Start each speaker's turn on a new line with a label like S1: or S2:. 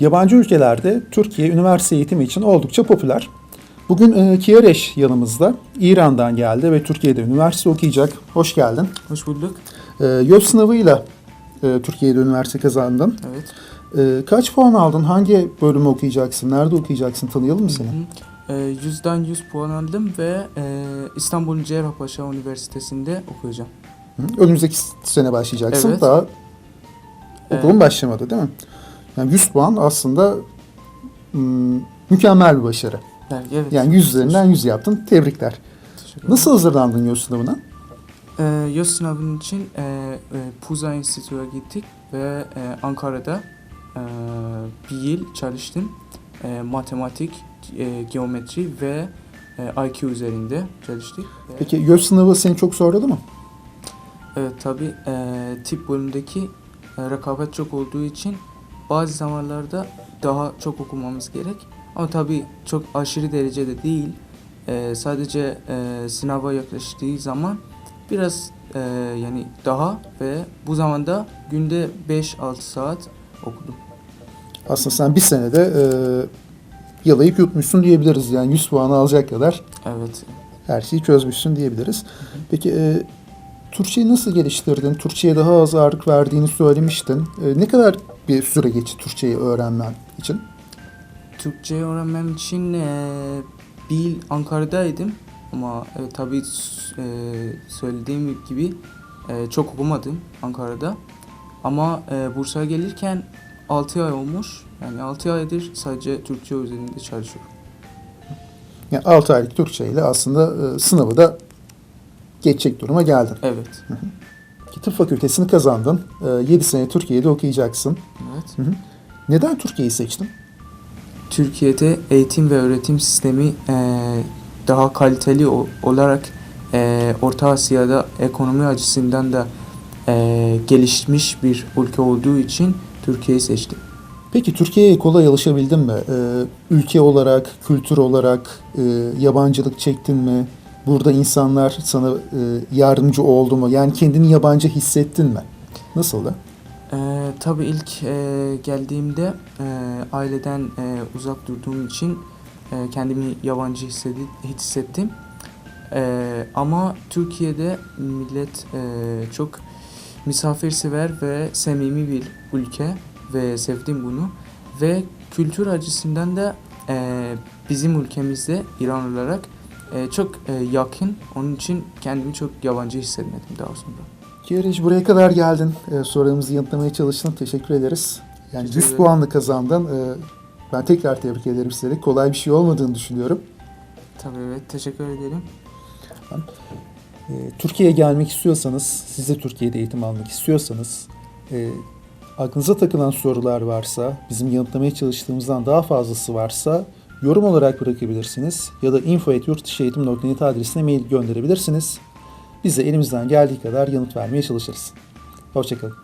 S1: Yabancı ülkelerde Türkiye üniversite eğitimi için oldukça popüler. Bugün e, Kiyareş yanımızda. İran'dan geldi ve Türkiye'de üniversite okuyacak. Hoş geldin.
S2: Hoş bulduk.
S1: E, YÖS sınavıyla e, Türkiye'de üniversite kazandın.
S2: Evet.
S1: E, kaç puan aldın? Hangi bölümü okuyacaksın? Nerede okuyacaksın? Tanıyalım mı seni?
S2: Hı hı. Yüzden 100 puan aldım ve e, İstanbul Cerrahpaşa Üniversitesi'nde okuyacağım.
S1: Hı? Önümüzdeki sene başlayacaksın.
S2: Evet.
S1: Daha okulun
S2: Ee,
S1: başlamadı değil mi? Yani 100 puan aslında mm, mükemmel bir başarı.
S2: belki evet.
S1: Yani 100 üzerinden 100 yaptın. Tebrikler. Nasıl hazırlandın YÖS sınavına?
S2: Ee, YÖS sınavının için e, e, Puza Enstitü'ye gittik ve e, Ankara'da e, bir yıl çalıştım. E, matematik, e, geometri ve e, IQ üzerinde çalıştık.
S1: Peki YÖS sınavı seni çok zorladı mı?
S2: Evet tabi tip bölümündeki e, rekabet çok olduğu için bazı zamanlarda daha çok okumamız gerek. Ama tabi çok aşırı derecede değil. E, sadece e, sınava yaklaştığı zaman biraz e, yani daha ve bu zamanda günde 5-6 saat okudum.
S1: Aslında sen bir senede e, yalayıp yutmuşsun diyebiliriz. Yani 100 puanı alacak kadar
S2: Evet.
S1: her şeyi çözmüşsün diyebiliriz. Peki e, Türkçeyi nasıl geliştirdin? Türkçe'ye daha az ağırlık verdiğini söylemiştin. E, ne kadar bir süre geçti Türkçeyi öğrenmen için?
S2: Türkçe öğrenmem için e, bir Ankara'daydım ama e, tabii e, söylediğim gibi e, çok okumadım Ankara'da. Ama e, Bursa'ya gelirken 6 ay olmuş. Yani 6 aydır sadece Türkçe üzerinde çalışıyorum.
S1: Yani 6 aylık Türkçe ile aslında e, sınavı da geçecek duruma geldin.
S2: Evet.
S1: Ki Tıp fakültesini kazandın. E, 7 sene Türkiye'de okuyacaksın.
S2: Evet.
S1: Neden Türkiye'yi seçtin?
S2: Türkiye'de eğitim ve öğretim sistemi e, daha kaliteli o- olarak e, Orta Asya'da ekonomi açısından da e, gelişmiş bir ülke olduğu için Türkiye'yi seçtim.
S1: Peki Türkiye'ye kolay alışabildin mi? Ee, ülke olarak, kültür olarak e, yabancılık çektin mi? Burada insanlar sana e, yardımcı oldu mu? Yani kendini yabancı hissettin mi? Nasıldı?
S2: E, tabii ilk e, geldiğimde e, aileden e, uzak durduğum için e, kendimi yabancı hissedi- hissettim. E, ama Türkiye'de millet e, çok misafirsever ve samimi bir ülke ve sevdim bunu. Ve kültür açısından da e, bizim ülkemizde İran olarak e, çok e, yakın. Onun için kendimi çok yabancı hissetmedim daha sonra.
S1: Kieric buraya kadar geldin. Ee, sorularımızı yanıtlamaya çalıştın. Teşekkür ederiz. Yani
S2: Teşekkür
S1: 100
S2: ederim.
S1: puanla kazandın. Ee, ben tekrar tebrik ederim sizi. Kolay bir şey olmadığını düşünüyorum.
S2: Tabii evet teşekkür ederim.
S1: Ee, Türkiye'ye gelmek istiyorsanız, siz de Türkiye'de eğitim almak istiyorsanız, e, aklınıza takılan sorular varsa, bizim yanıtlamaya çalıştığımızdan daha fazlası varsa yorum olarak bırakabilirsiniz ya da info.yurtdışıeğitim.net adresine mail gönderebilirsiniz. Biz de elimizden geldiği kadar yanıt vermeye çalışırız. Hoşçakalın.